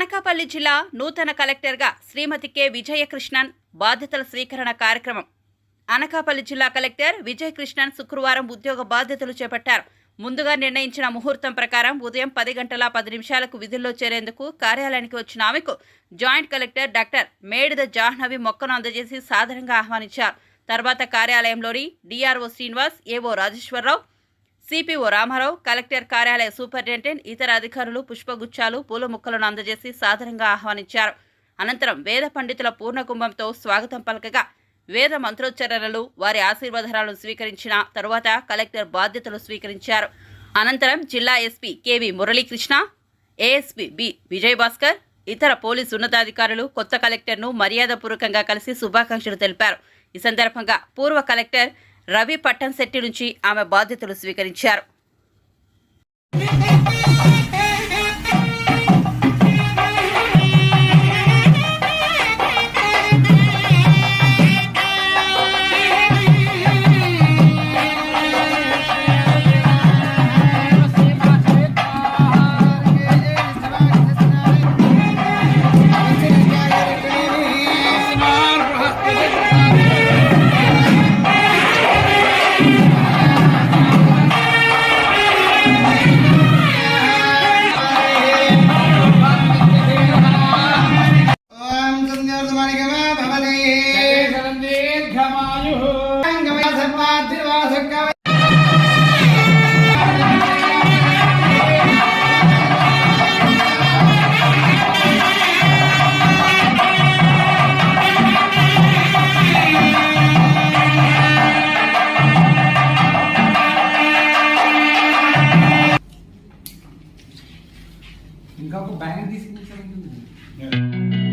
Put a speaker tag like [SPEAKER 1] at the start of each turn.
[SPEAKER 1] అనకాపల్లి జిల్లా నూతన కలెక్టర్గా శ్రీమతి కె. విజయకృష్ణన్ బాధ్యతల స్వీకరణ కార్యక్రమం. అనకాపల్లి జిల్లా కలెక్టర్ విజయకృష్ణన్ శుక్రవారం ఉద్యోగ బాధ్యతలు చేపట్టారు. ముందుగా నిర్ణయించిన ముహూర్తం ప్రకారం ఉదయం పది గంటల పది నిమిషాలకు విధుల్లో చేరేందుకు కార్యాలయానికి వచ్చిన ఆమెకు joint collector doctor Medida Jahnavi మొక్కను అందజేసి సాధారణంగా ఆహ్వానించారు. తర్వాత కార్యాలయంలోని DRO Srinivas AO Rajeswararao CPO Ramarao collector కార్యాలయ సూపరింటెండెంట్ ఇతర అధికారులు పుష్పగుచ్చాలు పూల మొక్కలను అందజేసి సాదరంగా ఆహ్వానించారు. అనంతరం వేద పండితుల పూర్ణకుంభంతో స్వాగతం పలకగా వేద మంత్రోచ్చరణలు వారి ఆశీర్వాదాలను స్వీకరించిన తరువాత కలెక్టర్ బాధ్యతలు స్వీకరించారు. అనంతరం జిల్లా SP KV Muralikrishna ASP B Vijayabhaskar ఇతర పోలీసు ఉన్నతాధికారులు కొత్త కలెక్టర్ను మర్యాదపూర్వకంగా కలిసి శుభాకాంక్షలు తెలిపారు. ఈ సందర్భంగా పూర్వ కలెక్టర్ రవి పట్టంశెట్టి నుంచి ఆమె బాధ్యతలు స్వీకరించారు.
[SPEAKER 2] lên
[SPEAKER 3] ko, bangin
[SPEAKER 2] this mo sa. Yeah.